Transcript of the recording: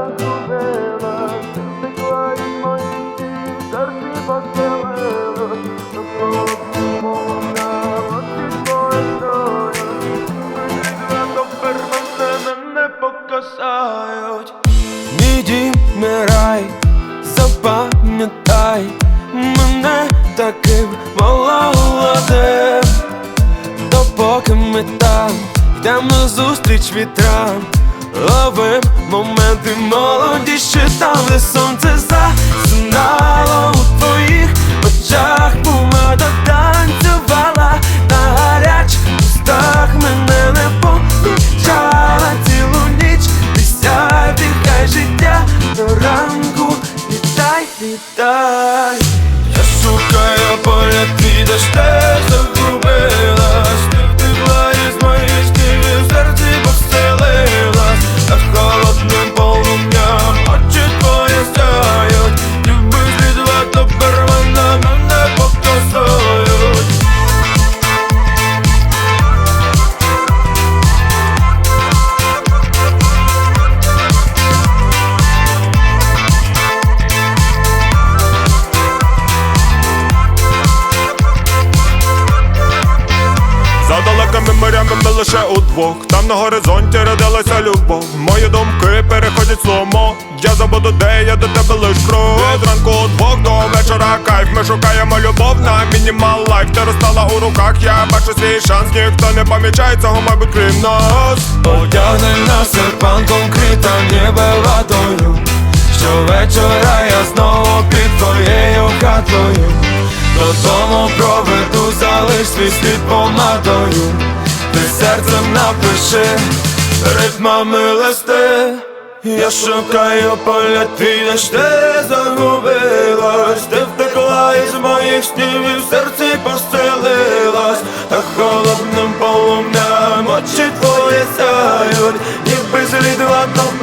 загубилась, втекла мене не покасають. Мій запам'ятай мене таким молодим Допоки ми там йдем на зустріч вітрам Ловим моменти молодіші там, де сонце засинало у твоїх очах. Помада танцювала на гарячих устах Мене не помічала цілу ніч. Присядь, хай життя до ранку. Вітай, вітай. Я шукаю поля де ж лише удвох Там на горизонті родилася любов. Мої думки переходять сломо. Я забуду, де я до тебе лиш крок Від ранку удвох до вечора кайф. Ми шукаємо любов на мінімал лайф. Ти розстала у руках, я бачу свій шанс. Ніхто не помічає цього, мабуть, крім нас. Одягни на серпанком крита ніби ватою Щовечора я знову під твоєю хатою. Додому проведу, залиш свій слід помадою серцем напиши. Ритмами листи Я шукаю поля ж ти загубилась. Ти втекла із моїх снів і в серці поселилась. Та холодним полум'ям очі твої сяють. Ніби тепер мене